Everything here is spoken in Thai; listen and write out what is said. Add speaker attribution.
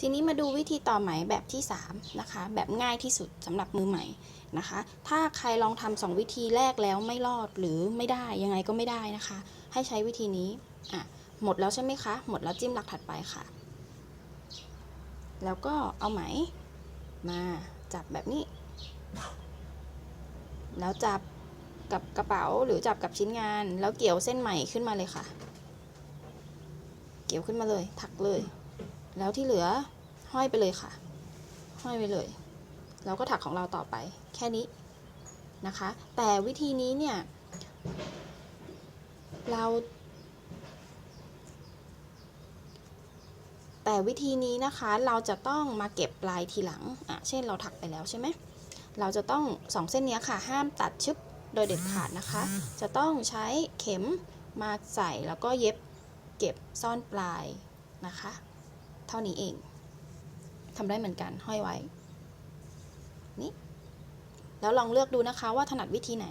Speaker 1: ทีนี้มาดูวิธีต่อไหมแบบที่ 3 นะคะ แบบง่ายที่สุดสำหรับมือใหม่นะคะ ถ้าใครลองทำสองวิธีแรกแล้วไม่รอดหรือไม่ได้ยังไงก็ไม่ได้นะคะ ให้ใช้วิธีนี้อะหมดแล้วใช่ไหมคะ หมดแล้วจิ้มหลักถัดไปค่ะ แล้วก็เอาไหมมาจับแบบนี้ แล้วจับกับกระเป๋าหรือจับกับชิ้นงาน แล้วเกี่ยวเส้นไหมขึ้นมาเลยค่ะ เกี่ยวขึ้นมาเลย ถักเลย แล้วที่เหลือห้อยไปเลยค่ะ ห้อยไปเลยแล้วก็ถักของเราต่อไปแค่นี้นะคะ แต่วิธีนี้เนี่ย เรา แต่วิธีนี้นะคะเราจะต้องมาเก็บปลายทีหลังอะเช่นเราถักไปแล้วใช่ไหมเราจะต้องสองเส้นนี้ค่ะ ห้ามตัดชึบโดยเด็ดขาดนะคะ จะต้องใช้เข็มมาใส่แล้วก็เย็บเก็บซ่อนปลายนะคะ เท่านี้เองทำได้เหมือนกันห้อยไว้นี่แล้วลองเลือกดูนะคะว่าถนัดวิธีไหน